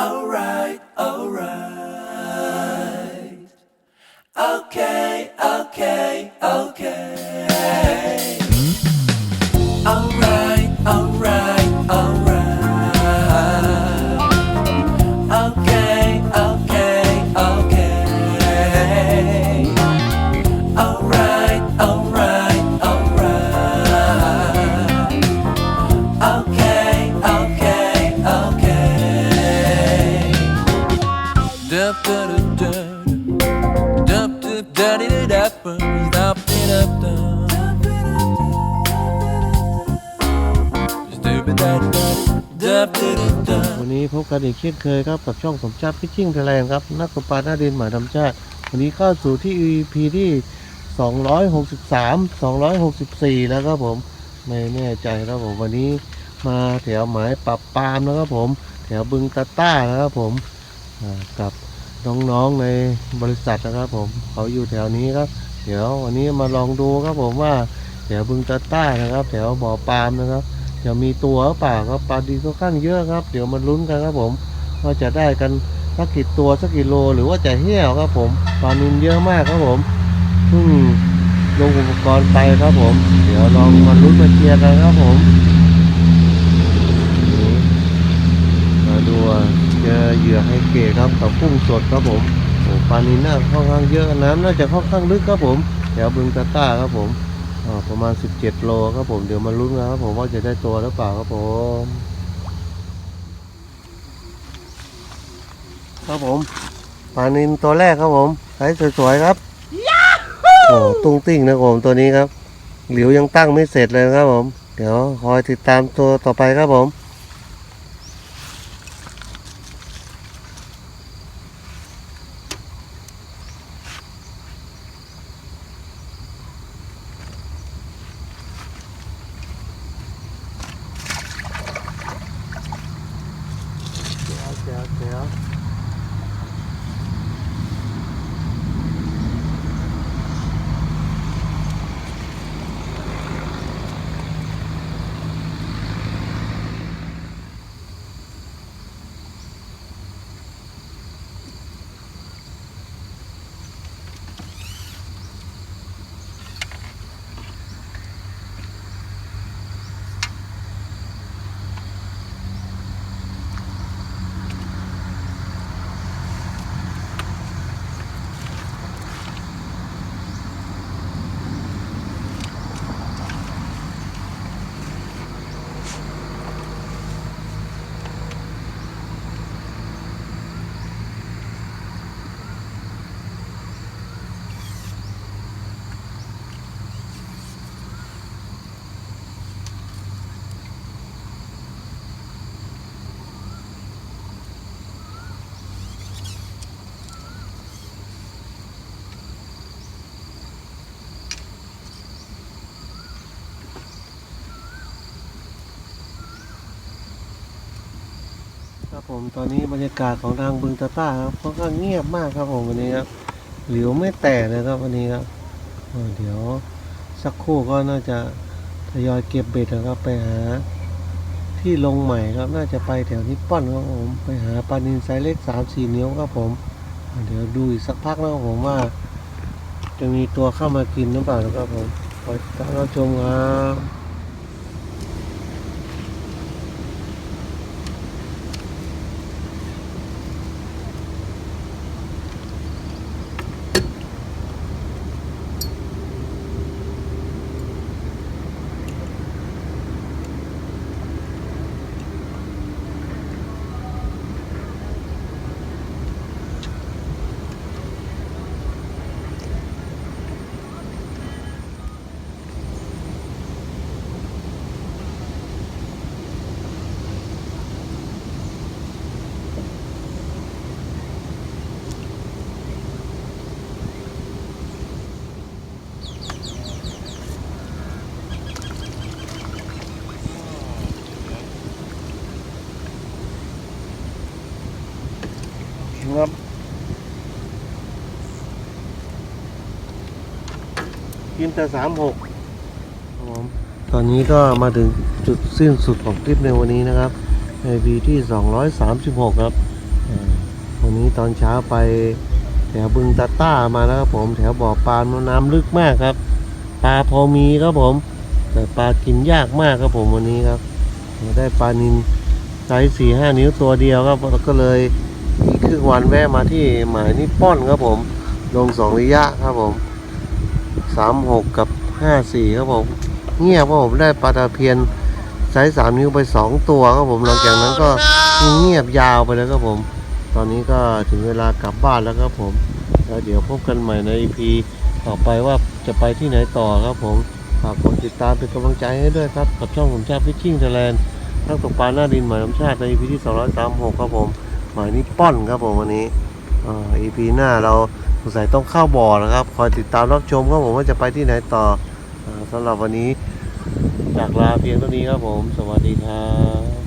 Oh. กันอีกเช่นเคยครับกับช่องสมชาติพิชชิ่งไทยแลนด์ครับนักตกปลาหน้าดินหมายธรรมชาติวันนี้เข้าสู่ที่ EP ที่ 263 264 แล้วครับผมไม่แน่ใจครับผมวันนี้มาแถวหมายปรับปามนะครับผม แถวบึงตาต้านะครับผมกับน้องๆในบริษัทนะครับผมเขาอยู่แถวนี้ครับ เดี๋ยววันนี้มาลองดูครับผมว่าแถวบึงตาต้านะครับ แถวบ่อปาล์มนะครับ จะมีตัวเปล่าครับปลาดีค่อนข้างเยอะครับ เดี๋ยวมาลุ้นกันครับผมว่าจะได้กันสักกี่ตัวสักกี่โล หรือว่าจะเหี้ยวครับผมปลานินเยอะมากครับผมเพิ่งลงอุปกรณ์ไปครับผม เดี๋ยวลองมาลุ้นมาเชียร์กันครับผมมาดูเจอเหยื่อให้เกครับกับกุ้งสดครับผมโอ้ปลานินน่าค่อนข้างเยอะน้ำน่าจะค่อนข้างลึกครับผมแถวบึงตาต้าครับผม ประมาณ 17 โลครับผมเดี๋ยวมาลุ้นกันครับผมว่าจะได้ตัวหรือเปล่าครับผมครับผมปลานินตัวแรกครับผมไซส์สวยๆครับโอ้ตุ้งติ้งนะครับผมตัวนี้ครับ หลิวยังตั้งไม่เสร็จเลยครับผม เดี๋ยวคอยติดตามตัวต่อไปครับผม ครับผมตอนนี้บรรยากาศของทางบึงตาต้าครับค่อนข้างเงียบมากครับผมวันนี้ครับหลิวไม่แตกเลยครับวันนี้ครับเดี๋ยวสักครู่ก็น่าจะทยอยเก็บเบ็ดนะครับไปหาที่ลงใหม่ครับน่าจะไปแถวนิปปอนครับผมไปหาปลานินไซส์เล็กสามสี่นิ้วครับผม เดี๋ยวดูอีกสักพักนะครับผมว่า จะมีตัวเข้ามากินหรือเปล่านะครับผมคอยติดตามรับชมครับ ครับกินแต่สามหกตอนนี้ก็มาถึงจุดสิ้นสุดของคลิปในวันนี้นะครับ ในวีที่ 236 ครับเอ่อวันนี้ตอนเช้าไปแถวบึงตาต้ามาแล้วครับผม แถวบ่อปลาน้ำลึกมากครับ ปลาพอมีครับผม แต่ปลากินยากมากครับผมวันนี้ครับ ได้ปลานินไซส์สี่ห้านิ้วตัวเดียวครับแล้วก็เลย อีกครึ่งวันแวะมาที่หมายนิปป้อนครับผม ลงสองระยะครับผมสามหกกับห้าสี่ครับผม เงียบครับผมได้ปลาตะเพียนไซส์สามนิ้วไปสองตัวครับผมหลังจากนั้นก็เงียบยาวไปเลยครับผม ตอนนี้ก็ถึงเวลากลับบ้านแล้วครับผมแล้วเดี๋ยวพบกันใหม่ใน EP ต่อไปว่าจะไปที่ไหนต่อครับผมฝากกดติดตามเป็นกำลังใจให้ด้วยครับ กับช่องผมชาติฟิชชิ่งไทยแลนด์นักตกปลาหน้าดินหมายน้ำชาติใน EP ที่ 236 ครับผม หมายนี้ป้อนครับผมวันนี้อ่า EP หน้าเราสงสัยต้องเข้าบ่อนะครับ คอยติดตามรับชมครับผมว่าจะไปที่ไหนต่ออสำหรับวันนี้จากลาเพียงเท่านี้ครับผม สวัสดีครับ